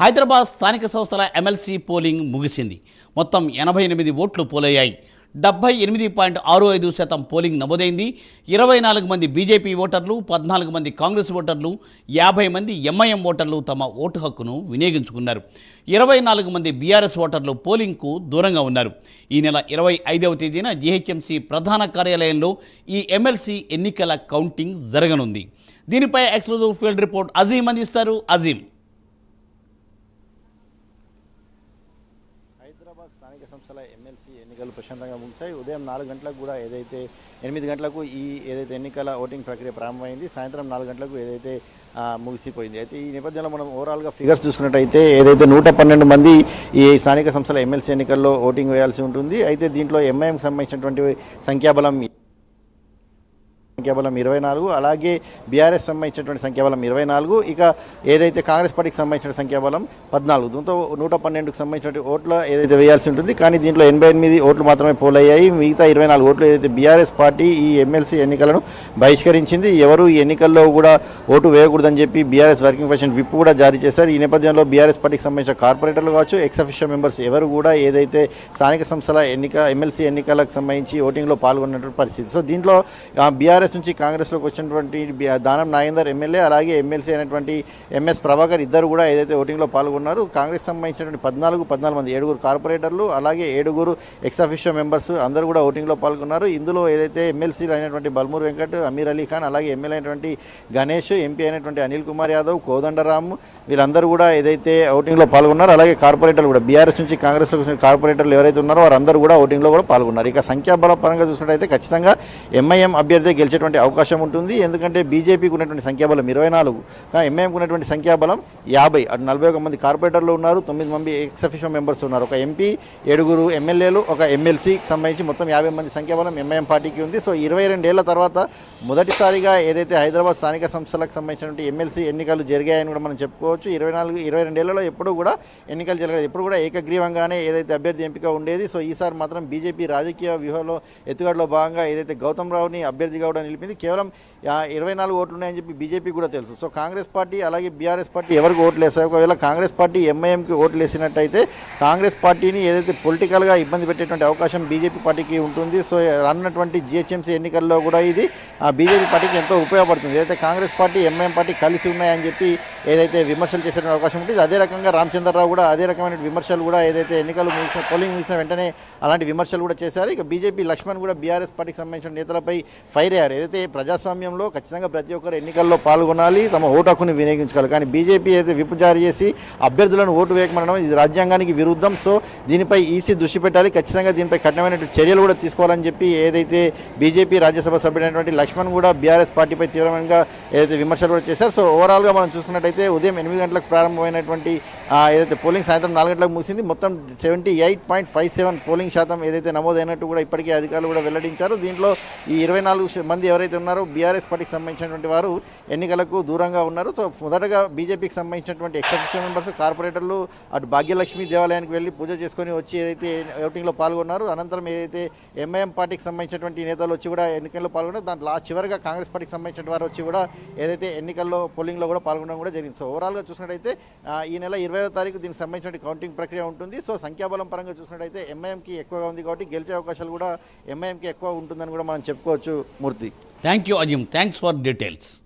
హైదరాబాద్ స్థానిక సంస్థల MLC polling ముగిసింది. మొత్తం ఎనభై ఎనిమిది ఓట్లు పోలయ్యాయి. డెబ్బై ఎనిమిది పాయింట్ ఆరు ఐదు శాతం పోలింగ్ నమోదైంది. ఇరవై నాలుగు మంది బీజేపీ ఓటర్లు పద్నాలుగు మంది కాంగ్రెస్ ఓటర్లు యాభై మంది ఎంఐఎం ఓటర్లు తమ ఓటు హక్కును వినియోగించుకున్నారు. ఇరవై నాలుగు మంది బీఆర్ఎస్ ఓటర్లు పోలింగ్కు దూరంగా ఉన్నారు. ఈ నెల ఇరవై ఐదవ తేదీన జీహెచ్ఎంసీ ప్రధాన కార్యాలయంలో ఈ ఎమ్మెల్సీ ఎన్నికల కౌంటింగ్ జరగనుంది. దీనిపై ఎక్స్క్లూజివ్ ఫీల్డ్ రిపోర్ట్ అజీం అందిస్తారు. అజీం హైదరాబాద్ స్థానిక సంస్థల ఎమ్మెల్సీ ఎన్నికలు ప్రశాంతంగా ముగిశాయి. ఉదయం నాలుగు గంటలకు కూడా ఏదైతే ఎనిమిది గంటలకు ఈ ఏదైతే ఎన్నికల ఓటింగ్ ప్రక్రియ ప్రారంభమైంది సాయంత్రం నాలుగు గంటలకు ఏదైతే ముగిసిపోయింది. అయితే ఈ నేపథ్యంలో మనం ఓవరాల్గా ఫిగర్స్ చూసుకున్నట్టయితే ఏదైతే నూట పన్నెండు మంది ఈ స్థానిక సంస్థల ఎమ్మెల్సీ ఎన్నికల్లో ఓటింగ్ వేయాల్సి ఉంటుంది. అయితే దీంట్లో ఎంఐఎంకి సంబంధించినటువంటి సంఖ్యాబలం సంఖ్యాబలం ఇరవై నాలుగు అలాగే బీఆర్ఎస్ సంబంధించినటువంటి సంఖ్యాబలం ఇరవై నాలుగు ఇక ఏదైతే కాంగ్రెస్ పార్టీకి సంబంధించిన సంఖ్యాబలం పద్నాలుగు. దీంతో నూట పన్నెండుకు సంబంధించిన ఓట్లు ఏదైతే వేయాల్సి ఉంటుంది కానీ దీంట్లో ఎనభై ఎనిమిది ఓట్లు మాత్రమే పోలయ్యాయి. మిగతా ఇరవై నాలుగు ఓట్లు ఏదైతే బీఆర్ఎస్ పార్టీ ఈ ఎమ్మెల్సీ ఎన్నికలను బహిష్కరించింది ఎవరు ఈ ఎన్నికల్లో కూడా ఓటు వేయకూడదని చెప్పి బీఆర్ఎస్ వర్కింగ్ ప్రెసిడెంట్ విప్ కూడా జారీ చేశారు. ఈ నేపథ్యంలో బీఆర్ఎస్ పార్టీకి సంబంధించిన కార్పొరేటర్లు కావచ్చు ఎక్సఫిషియల్ మెంబర్స్ ఎవరు కూడా ఏదైతే స్థానిక సంస్థల ఎన్నిక ఎమ్మెల్సీ ఎన్నికలకు సంబంధించి ఓటింగ్లో పాల్గొన్నటువంటి పరిస్థితి. సో దీంట్లో బీఆర్ఎస్ నుంచి కాంగ్రెస్లోకి వచ్చినటువంటి దానం నాగేందర్ ఎమ్మెల్యే అలాగే ఎమ్మెల్సీ అయినటువంటి ఎంఎస్ ప్రభాకర్ ఇద్దరు కూడా ఏదైతే ఓటింగ్లో పాల్గొన్నారు కాంగ్రెస్ సంబంధించినటువంటి పద్నాలుగు పద్నాలుగు మంది ఏడుగురు కార్పొరేటర్లు అలాగే ఏడుగురు ఎక్స్ మెంబర్స్ అందరూ కూడా ఓటింగ్లో పాల్గొన్నారు. ఇందులో ఏదైతే ఎమ్మెల్సీలు అయినటువంటి బల్మూర్ వెంకట్ అమీర్ అలీ ఖాన్ అలాగే ఎమ్మెల్యే అయినటువంటి గణేష్ ఎంపీ అయినటువంటి అనిల్ కుమార్ యాదవ్ కోదండరామ్ వీళ్ళందరూ కూడా ఏదైతే ఓటింగ్లో పాల్గొన్నారో అలాగే కార్పొరేటర్లు కూడా బీఆర్ఎస్ నుంచి కాంగ్రెస్లో వచ్చిన కార్పొరేటర్లు ఎవరైతే ఉన్నారో వారందరూ కూడా ఓటింగ్లో కూడా పాల్గొన్నారు. ఇక సంఖ్యాబల పరంగా చూసినట్టయితే ఖచ్చితంగా ఎంఐఎం అభ్యర్థి గెలిచి గెలిచేటువంటి అవకాశం ఉంటుంది. ఎందుకంటే బీజేపీకి ఉన్నటువంటి సంఖ్యాబలం ఇరవై నాలుగు ఎంఐఎంకి ఉన్నటువంటి సంఖ్యాబలం యాభై. అటు నలభై ఒక మంది కార్పొరేటర్లు ఉన్నారు తొమ్మిది మంది ఎక్సఫిషియల్ మెంబర్స్ ఉన్నారు. ఒక ఎంపీ ఏడుగురు ఎమ్మెల్యేలు ఒక ఎమ్మెల్సీకి సంబంధించి మొత్తం యాభై మంది సంఖ్యాబలం ఎంఐఎం పార్టీకి ఉంది. సో ఇరవై రెండేళ్ళ తర్వాత మొదటిసారిగా ఏదైతే హైదరాబాద్ స్థానిక సంస్థలకు సంబంధించినటువంటి ఎమ్మెల్సీ ఎన్నికలు జరిగాయని కూడా మనం చెప్పుకోవచ్చు. ఇరవై నాలుగు ఇరవై రెండేళ్ళలో ఎప్పుడూ కూడా ఎన్నికలు జరగలేదు. ఎప్పుడు కూడా ఏకగ్రీవంగానే ఏదైతే అభ్యర్థి ఎంపిక ఉండేది సో ఈసారి మాత్రం బీజేపీ రాజకీయ వ్యూహంలో ఎత్తుగడలో భాగంగా ఏదైతే గౌతమ్ రావుని అభ్యర్థిగా కూడా నిలిపింది కేవలం ఇరవై నాలుగు ఓట్లు ఉన్నాయని చెప్పి బీజేపీ కూడా తెలుసు. సో కాంగ్రెస్ పార్టీ అలాగే బీఆర్ఎస్ పార్టీ ఎవరికి ఓట్లు వేస్తాయి? ఒకవేళ కాంగ్రెస్ పార్టీ ఎంఐఎంకి ఓట్లు వేసినట్టయితే కాంగ్రెస్ పార్టీని ఏదైతే పొలిటికల్గా ఇబ్బంది పెట్టేటువంటి అవకాశం బీజేపీ పార్టీకి ఉంటుంది. సో రానున్నటువంటి జిహెచ్ఎంసీ ఎన్నికల్లో కూడా ఇది ఆ బీజేపీ పార్టీకి ఎంతో ఉపయోగపడుతుంది. ఏదైతే కాంగ్రెస్ పార్టీ ఎంఐఎం పార్టీ కలిసి ఉన్నాయని చెప్పి ఏదైతే విమర్శలు చేసే అవకాశం ఉంటుంది అదే రకంగా రామచంద్రరావు కూడా అదే రకమైన విమర్శలు కూడా ఏదైతే ఎన్నికలు ముగిసిన పోలింగ్ ముగిసిన వెంటనే అలాంటి విమర్శలు కూడా చేశారు. ఇక బీజేపీ లక్ష్మణ్ కూడా బీఆర్ఎస్ పార్టీకి సంబంధించిన నేతలపై ఫైర్ అయ్యారు. ఏదైతే ప్రజాస్వామ్యంలో ఖచ్చితంగా ప్రతి ఒక్కరు ఎన్నికల్లో పాల్గొనాలి తమ ఓటు హక్కుని వినియోగించుకోవాలి. కానీ బీజేపీ అయితే విప్పు జారీ చేసి అభ్యర్థులను ఓటు వేయకమనడం ఇది రాజ్యాంగానికి విరుద్ధం. సో దీనిపై ఈసీ దృష్టి పెట్టాలి. ఖచ్చితంగా దీనిపై కఠినమైన చర్యలు కూడా తీసుకోవాలని చెప్పి ఏదైతే బీజేపీ రాజ్యసభ సభ్యుడైనటువంటి లక్ష్మణ్ కూడా బీఆర్ఎస్ పార్టీపై తీవ్రంగా ఏదైతే విమర్శలు కూడా చేశారు. సో ఓవరాల్గా మనం చూసుకున్నట్టయితే ఉదయం ఎనిమిది గంటలకు ప్రారంభమైనటువంటి ఏదైతే పోలింగ్ సాయంత్రం నాలుగు గంటలకు ముగిసింది. మొత్తం seventy eight point five seven polling శాతం ఏదైతే నమోదైనట్టు కూడా ఇప్పటికే అధికారులు కూడా వెల్లడించారు. దీంట్లో ఈ ఇరవై నాలుగు మంది మంది ఎవరైతే ఉన్నారో బీఆర్ఎస్ పార్టీకి సంబంధించినటువంటి వారు ఎన్నికలకు దూరంగా ఉన్నారు. సో మొదటగా బీజేపీకి సంబంధించినటువంటి ఎక్సెప్షన్ మెంబర్స్ కార్పొరేటర్లు అటు భాగ్యలక్ష్మి దేవాలయానికి వెళ్ళి పూజ చేసుకొని వచ్చి ఏదైతే ఓటింగ్లో పాల్గొన్నారు అనంతరం ఏదైతే ఎంఐఎం పార్టీకి సంబంధించినటువంటి నేతలు వచ్చి కూడా ఎన్నికల్లో పాల్గొన్నారు దాంట్లో లాస్ట్ చివరిగా కాంగ్రెస్ పార్టీకి సంబంధించిన వారు వచ్చి కూడా ఏదైతే ఎన్నికల్లో పోలింగ్లో కూడా పాల్గొనడం కూడా జరిగింది. సో ఓవరాల్గా చూసినట్టయితే ఈ నెల ఇరవై తారీఖు దీనికి సంబంధించిన కౌంటింగ్ ప్రక్రియ ఉంటుంది. సో సంఖ్యాబలం పరంగా చూసినట్టయితే ఎంఐఎంకి ఎక్కువగా ఉంది కాబట్టి గెలిచే అవకాశాలు కూడా ఎంఐఎంకి ఎక్కువ ఉంటుందని కూడా మనం చెప్పుకోవచ్చు మూర్తి. Thank you, Ajim. Thanks for details.